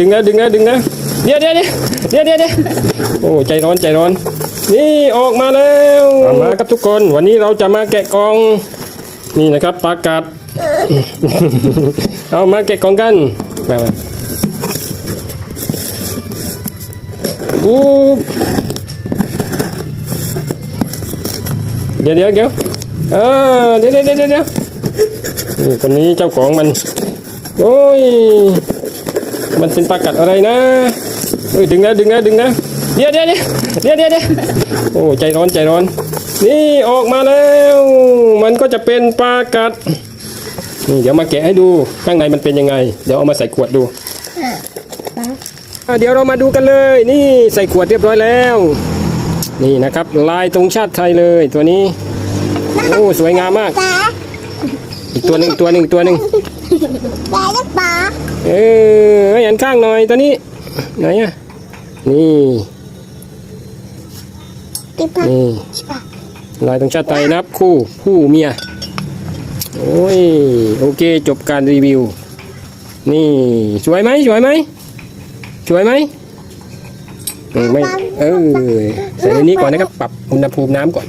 ดึงนะดึงนะดึงนะเดี๋ยวเดี๋ยวเดี๋ยวเดี๋ยวเดี๋ยวโอ้ใจร้อนใจร้อน นี่ออกมาแล้วมาครับทุกคนวันนี้เราจะมาแกะกล่อง นี่นะครับปลากาดเอามาแกะกล่องกันมามาปุ๊บเดี๋ยวเดี๋ยวเดี๋ยวเออเดี๋ยวเดี๋ยวเดี๋ยวคนนี้เจ้าของมัน โอ้ย มันเป็นปลากัดอะไรนะเอ้ยดึงนะดึงนะดึงนะเดี๋ยวเดี๋ยวเดี๋ยวเดี๋ยวเดี๋ยวโอ้ใจร้อนใจร้อน นี่ออกมาแล้ว มันก็จะเป็นปลากัดนี่เดี๋ยวมาแกะให้ดูข้างในมันเป็นยังไง เดี๋ยวเอามาใส่ขวดดูอะเดี๋ยวเรามาดูกันเลย นี่ใส่ขวดเรียบร้อยแล้ว นี่นะครับ ลายตรงชาติไทยเลยตัวนี้โอ้สวยงามมากป๋าอีกตัวหนึ่งอีกตัวหนึ่งอีกตัวหนึ่งป๋าลูกป๋าเออให้หัน ข้างหน่อยตัวนี้ ไหนอะ นี่ติ๊บป๋านี่ลายตรงชาติไทยนะครับคู่ผู้เมีย โอ้ย โอเค จบการรีวิว นี่ สวยไหมสวยไหมสวยไหมเออไม่ เออใส่ในนี้ก่อนนะครับ ปรับอุณหภูมิน้ำก่อน